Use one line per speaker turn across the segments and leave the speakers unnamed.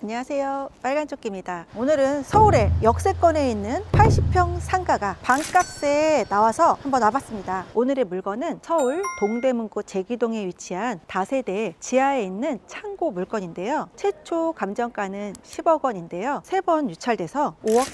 안녕하세요. 빨간조끼입니다. 오늘은 서울의 역세권에 있는 80평 상가가 반값에 나와서 한번 와봤습니다. 오늘의 물건은 서울 동대문구 제기동에 위치한 다세대 지하에 있는 창고 물건인데요. 최초 감정가는 10억 원인데요. 세 번 유찰돼서 5억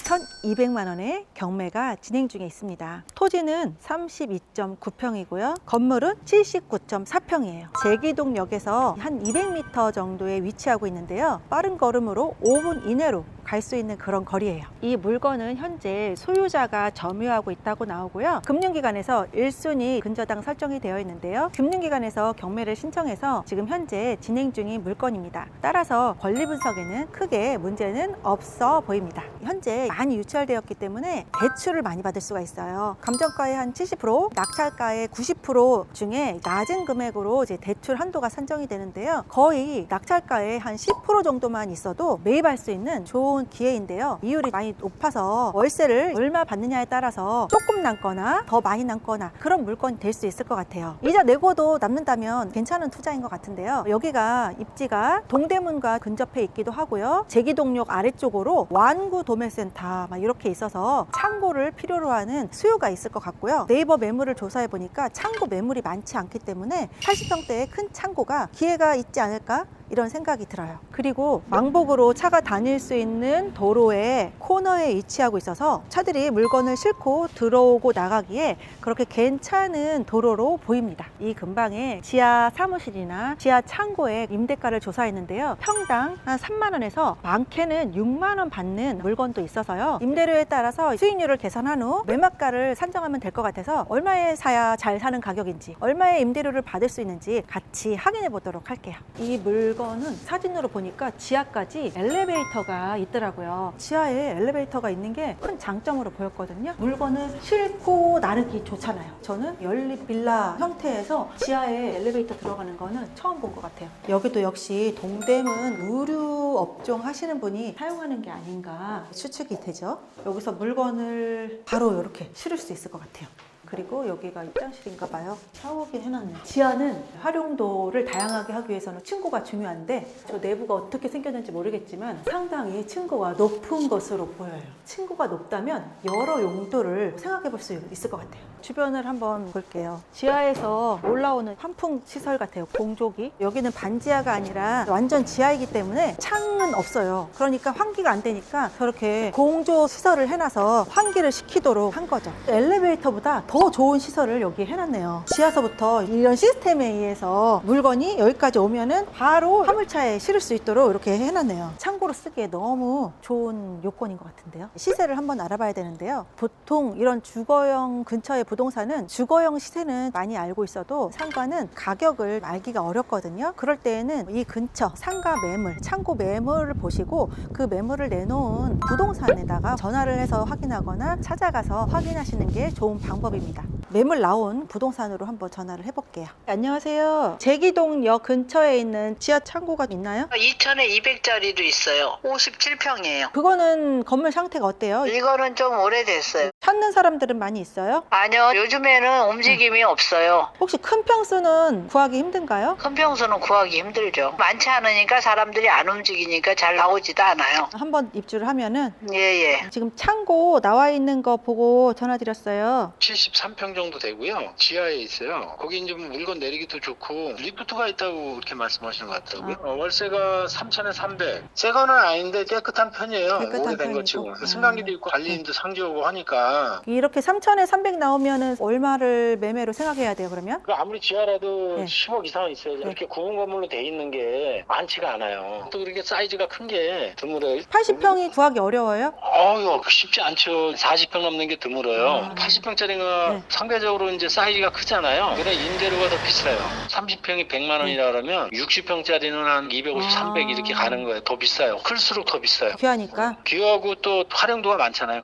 1,200만 원의 경매가 진행 중에 있습니다. 토지는 32.9평이고요. 건물은 79.4평이에요. 제기동역에서 한 200m 정도에 위치하고 있는데요. 빠른 걸음 으로 5분 이내로 갈 수 있는 그런 거리예요. 이 물건은 현재 소유자가 점유하고 있다고 나오고요. 금융기관에서 1순위 근저당 설정이 되어 있는데요. 금융기관에서 경매를 신청해서 지금 현재 진행 중인 물건입니다. 따라서 권리 분석에는 크게 문제는 없어 보입니다. 현재 많이 유찰되었기 때문에 대출을 많이 받을 수가 있어요. 감정가의 한 70%, 낙찰가의 90% 중에 낮은 금액으로 이제 대출 한도가 산정이 되는데요. 거의 낙찰가의 한 10% 정도만 있어도 매입할 수 있는 좋은 기회인데요. 이율이 많이 높아서 월세를 얼마 받느냐에 따라서 조금 남거나 더 많이 남거나 그런 물건이 될 수 있을 것 같아요. 이자 내고도 남는다면 괜찮은 투자인 것 같은데요. 여기가 입지가 동대문과 근접해 있기도 하고요. 제기동역 아래쪽으로 완구 도매센터 막 이렇게 있어서 창고를 필요로 하는 수요가 있을 것 같고요. 네이버 매물을 조사해 보니까 창고 매물이 많지 않기 때문에 80평대의 큰 창고가 기회가 있지 않을까? 이런 생각이 들어요. 그리고 왕복으로 차가 다닐 수 있는 도로의 코너에 위치하고 있어서 차들이 물건을 싣고 들어오고 나가기에 그렇게 괜찮은 도로로 보입니다. 이 근방에 지하 사무실이나 지하 창고에 임대가를 조사했는데요. 평당 한 3만 원에서 많게는 6만 원 받는 물건도 있어서요. 임대료에 따라서 수익률을 계산한 후 매매가를 산정하면 될 것 같아서 얼마에 사야 잘 사는 가격인지 얼마의 임대료를 받을 수 있는지 같이 확인해 보도록 할게요. 이 물 건은 사진으로 보니까 지하까지 엘리베이터가 있더라고요. 지하에 엘리베이터가 있는 게 큰 장점으로 보였거든요. 물건을 싣고 나르기 좋잖아요. 저는 연립 빌라 형태에서 지하에 엘리베이터 들어가는 거는 처음 본 것 같아요. 여기도 역시 동대문 의류 업종 하시는 분이 사용하는 게 아닌가 추측이 되죠. 여기서 물건을 바로 이렇게 실을 수 있을 것 같아요. 그리고 여기가 입장실인가 봐요. 샤워기 해놨네요. 지하는 활용도를 다양하게 하기 위해서는 층고가 중요한데 저 내부가 어떻게 생겼는지 모르겠지만 상당히 층고가 높은 것으로 보여요. 층고가 높다면 여러 용도를 생각해 볼 수 있을 것 같아요. 주변을 한번 볼게요. 지하에서 올라오는 환풍 시설 같아요. 공조기. 여기는 반지하가 아니라 완전 지하이기 때문에 창은 없어요. 그러니까 환기가 안 되니까 저렇게 공조 시설을 해놔서 환기를 시키도록 한 거죠. 엘리베이터보다 더 좋은 시설을 여기 해놨네요. 지하서부터 이런 시스템에 의해서 물건이 여기까지 오면은 바로 화물차에 실을 수 있도록 이렇게 해놨네요. 창고로 쓰기에 너무 좋은 요건인 것 같은데요. 시세를 한번 알아봐야 되는데요. 보통 이런 주거형 근처의 부동산은 주거형 시세는 많이 알고 있어도 상가는 가격을 알기가 어렵거든요. 그럴 때에는 이 근처 상가 매물, 창고 매물을 보시고 그 매물을 내놓은 부동산에다가 전화를 해서 확인하거나 찾아가서 확인하시는 게 좋은 방법입니다. 매물 나온 부동산으로 한번 전화를 해볼게요. 안녕하세요. 제기동역 근처에 있는 지하 창고가 있나요?
2천에 200짜리도 있어요. 57평이에요.
그거는 건물 상태가 어때요?
이거는 좀 오래됐어요.
찾는 사람들은 많이 있어요?
아니요, 요즘에는 움직임이 없어요.
혹시 큰 평수는 구하기 힘든가요?
큰 평수는 구하기 힘들죠. 많지 않으니까 사람들이 안 움직이니까 잘 나오지도 않아요.
한번 입주를 하면은
예, 예.
지금 창고 나와 있는 거 보고 전화 드렸어요.
73평 정도 되고요. 지하에 있어요. 거기 이제 뭐 물건 내리기도 좋고 리프트가 있다고 그렇게 말씀하시는 것 같더라고요. 어, 월세가 3천에 300. 새 거는 아닌데 깨끗한 편이에요.
깨끗한
오래된
편이고.
거 치고.
아.
승강기도 있고 관리인도 상주하고 하니까
이렇게 3천에 300 나오면은 얼마를 매매로 생각해야 돼요, 그러면?
그 아무리 지하라도
네.
10억 이상은 있어야지. 이렇게 구분 건물로 돼 있는 게 많지가 않아요. 또 그렇게 사이즈가 큰 게 드물어요.
80평이 구하기 어려워요?
어유 쉽지 않죠. 40평 넘는 게 드물어요.
아.
80평짜리가
네.
상대적으로 이제 사이즈가 크잖아요. 그래 임대료가 더 비싸요. 30평이 100만 원이라 그러면 60평짜리는 한 250,
아.
300 이렇게 가는 거예요. 더 비싸요. 클수록 더 비싸요.
귀하니까.
귀하고 또 활용도가 많잖아요.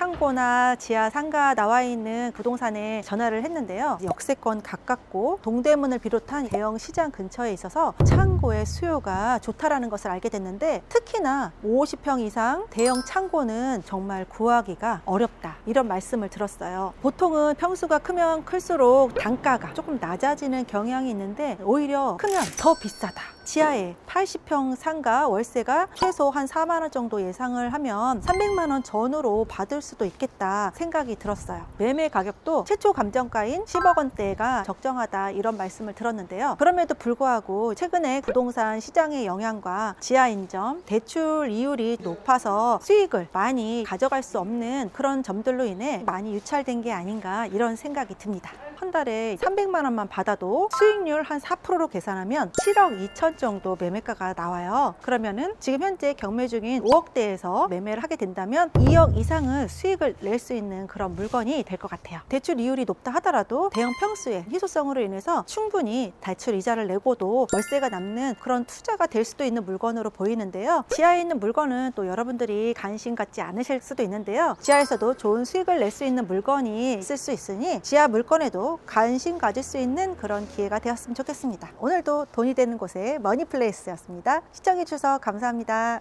창고나 지하 상가 나와 있는 부동산에 전화를 했는데요. 역세권 가깝고 동대문을 비롯한 대형 시장 근처에 있어서 창고의 수요가 좋다라는 것을 알게 됐는데 특히나 50평 이상 대형 창고는 정말 구하기가 어렵다. 이런 말씀을 들었어요. 보통은 평수가 크면 클수록 단가가 조금 낮아지는 경향이 있는데 오히려 크면 더 비싸다. 지하에 80평 상가 월세가 최소 한 4만 원 정도 예상을 하면 300만 원 전후로 받을 수도 있겠다 생각이 들었어요. 매매 가격도 최초 감정가인 10억 원대가 적정하다 이런 말씀을 들었는데요. 그럼에도 불구하고 최근에 부동산 시장의 영향과 지하 인점, 대출 이율이 높아서 수익을 많이 가져갈 수 없는 그런 점들로 인해 많이 유찰된 게 아닌가 이런 생각이 듭니다. 한 달에 300만 원만 받아도 수익률 한 4%로 계산하면 7억 2천 정도 매매가가 나와요. 그러면은 지금 현재 경매 중인 5억대에서 매매를 하게 된다면 2억 이상을 수익을 낼 수 있는 그런 물건이 될 것 같아요. 대출 이율이 높다 하더라도 대형 평수의 희소성으로 인해서 충분히 대출 이자를 내고도 월세가 남는 그런 투자가 될 수도 있는 물건으로 보이는데요. 지하에 있는 물건은 또 여러분들이 관심 갖지 않으실 수도 있는데요. 지하에서도 좋은 수익을 낼 수 있는 물건이 있을 수 있으니 지하 물건에도 관심 가질 수 있는 그런 기회가 되었으면 좋겠습니다. 오늘도 돈이 되는 곳의 머니플레이스였습니다. 시청해주셔서 감사합니다.